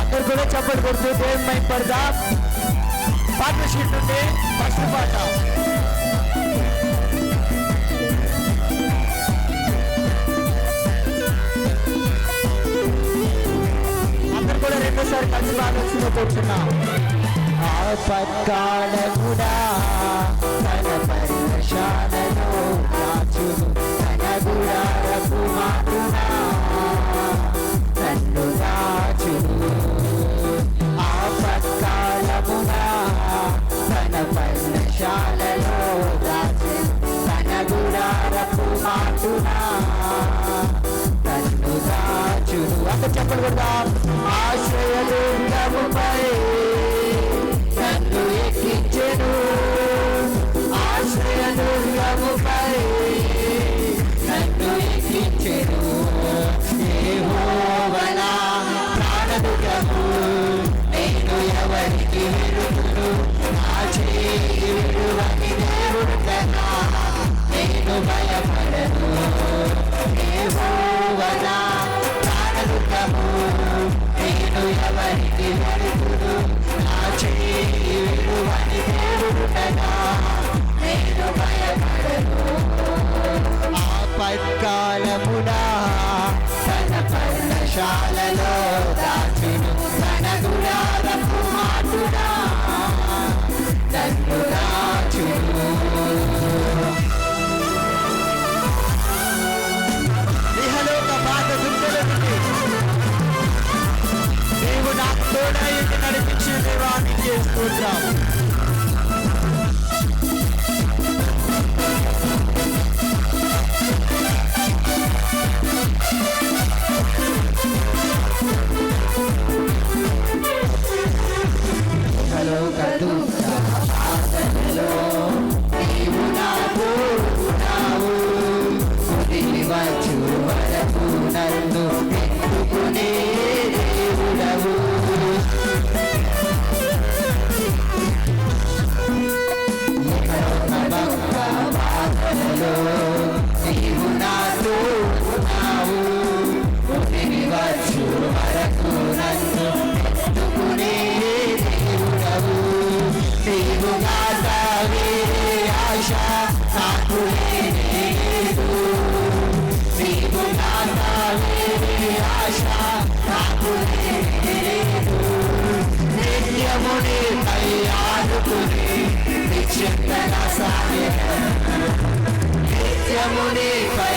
అందరు కూడా చప్పటి కొడుతూ దేవుని మైండ్ పడదాం. పార్ట్నర్షిప్ నుండి ఫస్ట్ పాట. అందరు కూడా రెండోసారి కలిసి బాగా కూర్చున్నాం. కూడా తన పర్ణశాలలో పర్ణశాలలో రాజు తన గుడారపు అంత చెప్పలు కూడా నన్ను ఎక్కించెను నన్ను ఎక్కించెను నేను ఎవరికి విరుదును నేను భయపడను యెహోవనా ప్రాణదుర్గము నేను ఎవరికి విరుదును నా చేయి విడువని దేవుడు నేను భయపడను ఆపత్కాలమునా తన పర్ణశాలలో వరకు నన్ను ఎత్తుకునే దేవుడవు నీవు నాట ఆశ నాకు లేదు నీవు నాట ఆశ నాకు లేదు నిత్యముని పై ఆడుకుని నిశ్చింతగా సాగే నిత్యముని పై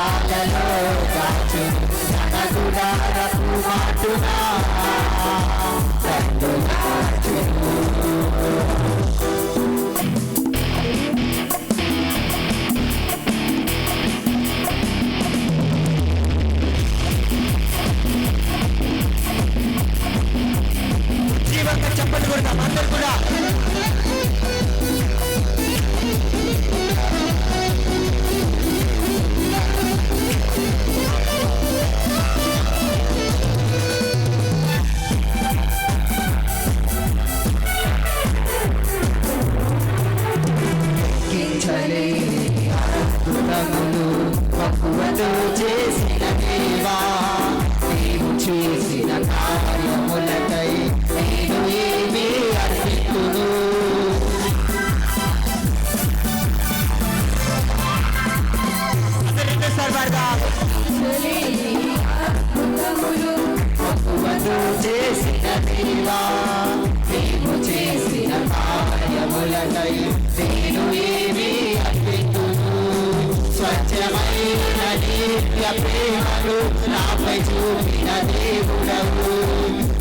పర్ణశాలలో దాచును తన గుడారపు మాటునా చెప్పండి కూడా అందరు కూడా స్వచ్ఛమైన నిత్య ప్రేమను నాపై చూపిన దేవుడవు.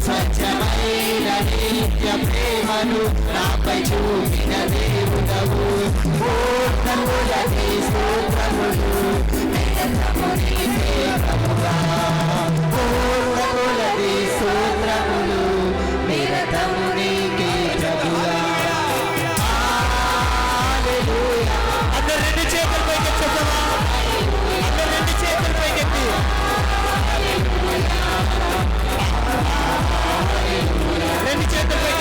స్వచ్ఛమైన నిత్య ప్రేమను నాపై చూపిన దేవుడవు. పూర్ణములకి రెండు చేతులు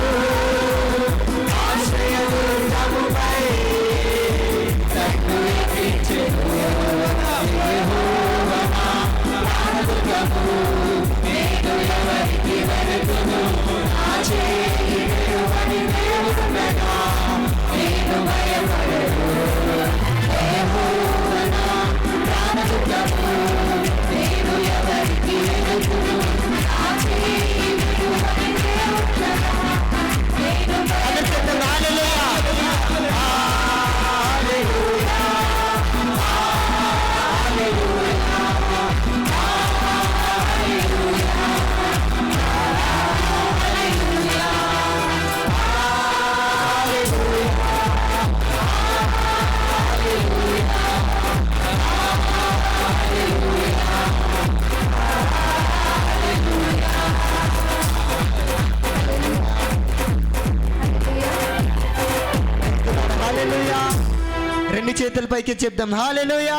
నేను ఆశ్రయదుర్గముపై చేతుల పైకి చెప్దాం. హాలెలుయా